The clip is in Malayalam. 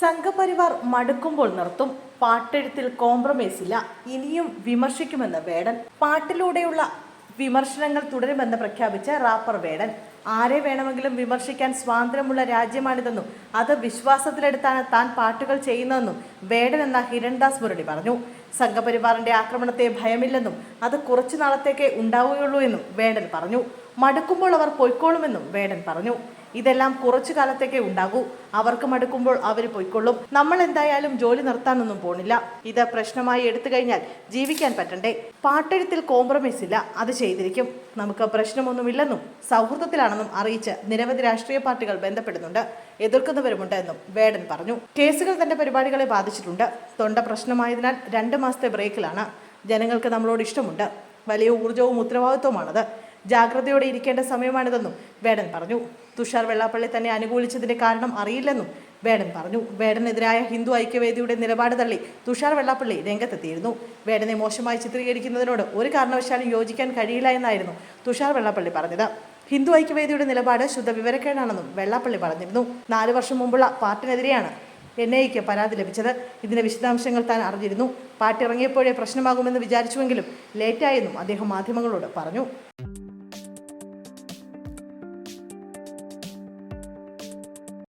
സംഘപരിവാർ മടുക്കുമ്പോൾ നിർത്തും. പാട്ടെഴുത്തിൽ കോംപ്രമൈസ് ഇല്ല ഇനിയും വിമർശിക്കുമെന്ന് വേടൻ. പാട്ടിലൂടെയുള്ള വിമർശനങ്ങൾ തുടരുമെന്ന് പ്രഖ്യാപിച്ച റാപ്പർ വേടൻ. ആരെ വേണമെങ്കിലും വിമർശിക്കാൻ സ്വാതന്ത്ര്യമുള്ള രാജ്യമാണിതെന്നും അത് വിശ്വാസത്തിലെടുത്താണ് താൻ പാട്ടുകൾ ചെയ്യുന്നതെന്നും വേടൻ എന്ന ഹിരൺദാസ് മുരളി പറഞ്ഞു. സംഘപരിവാറിന്റെ ആക്രമണത്തെ ഭയമില്ലെന്നും അത് കുറച്ചു നാളത്തേക്ക് ഉണ്ടാവുകയുള്ളൂ എന്നും വേടൻ പറഞ്ഞു. മടുക്കുമ്പോൾ അവർ പൊയ്ക്കോളുമെന്നും വേടൻ പറഞ്ഞു. ഇതെല്ലാം കുറച്ചു കാലത്തേക്കേ ഉണ്ടാകൂ. അവർക്ക് മടുക്കുമ്പോൾ അവർ പൊയ്ക്കൊള്ളും. നമ്മൾ എന്തായാലും ജോലി നിർത്താനൊന്നും പോണില്ല. ഇത് പ്രശ്നമായി എടുത്തു കഴിഞ്ഞാൽ ജീവിക്കാൻ പറ്റണ്ടേ. പാട്ടെഴുത്തിൽ കോംപ്രമൈസ് ഇല്ല. അത് ചെയ്തിരിക്കും. നമുക്ക് പ്രശ്നമൊന്നുമില്ലെന്നും സൗഹൃദത്തിലാണെന്നും അറിയിച്ച് നിരവധി രാഷ്ട്രീയ പാർട്ടികൾ ബന്ധപ്പെടുന്നുണ്ട്. എതിർക്കുന്നവരുമുണ്ട് എന്നും വേടൻ പറഞ്ഞു. കേസുകൾ തന്റെ പരിപാടികളെ ബാധിച്ചിട്ടുണ്ട്. തൊണ്ട പ്രശ്നമായതിനാൽ രണ്ട് മാസത്തെ ബ്രേക്കിലാണ്. ജനങ്ങൾക്ക് നമ്മളോട് ഇഷ്ടമുണ്ട്. വലിയ ഊർജവും ഉത്തരവാദിത്വമാണത്. ജാഗ്രതയോടെ ഇരിക്കേണ്ട സമയമാണിതെന്നും വേടൻ പറഞ്ഞു. തുഷാർ വെള്ളാപ്പള്ളി തന്നെ അനുകൂലിച്ചതിന്റെ കാരണം അറിയില്ലെന്നും വേടൻ പറഞ്ഞു. വേടനെതിരായ ഹിന്ദു ഐക്യവേദിയുടെ നിലപാട് തള്ളി തുഷാർ വെള്ളാപ്പള്ളി രംഗത്തെത്തിയിരുന്നു. വേടനെ മോശമായി ചിത്രീകരിക്കുന്നതിനോട് ഒരു കാരണവശാലും യോജിക്കാൻ കഴിയില്ല എന്നായിരുന്നു തുഷാർ വെള്ളാപ്പള്ളി പറഞ്ഞത്. ഹിന്ദു ഐക്യവേദിയുടെ നിലപാട് ശുദ്ധ വിവരക്കേടാണെന്നും വെള്ളാപ്പള്ളി പറഞ്ഞിരുന്നു. നാല് വർഷം മുമ്പുള്ള പാർട്ടിനെതിരെയാണ് എൻ ഐക്ക് പരാതി ലഭിച്ചത്. ഇതിന്റെ വിശദാംശങ്ങൾ താൻ അറിഞ്ഞിരുന്നു. പാർട്ടി ഇറങ്ങിയപ്പോഴേ പ്രശ്നമാകുമെന്ന് വിചാരിച്ചുവെങ്കിലും ലേറ്റായെന്നും അദ്ദേഹം മാധ്യമങ്ങളോട് പറഞ്ഞു.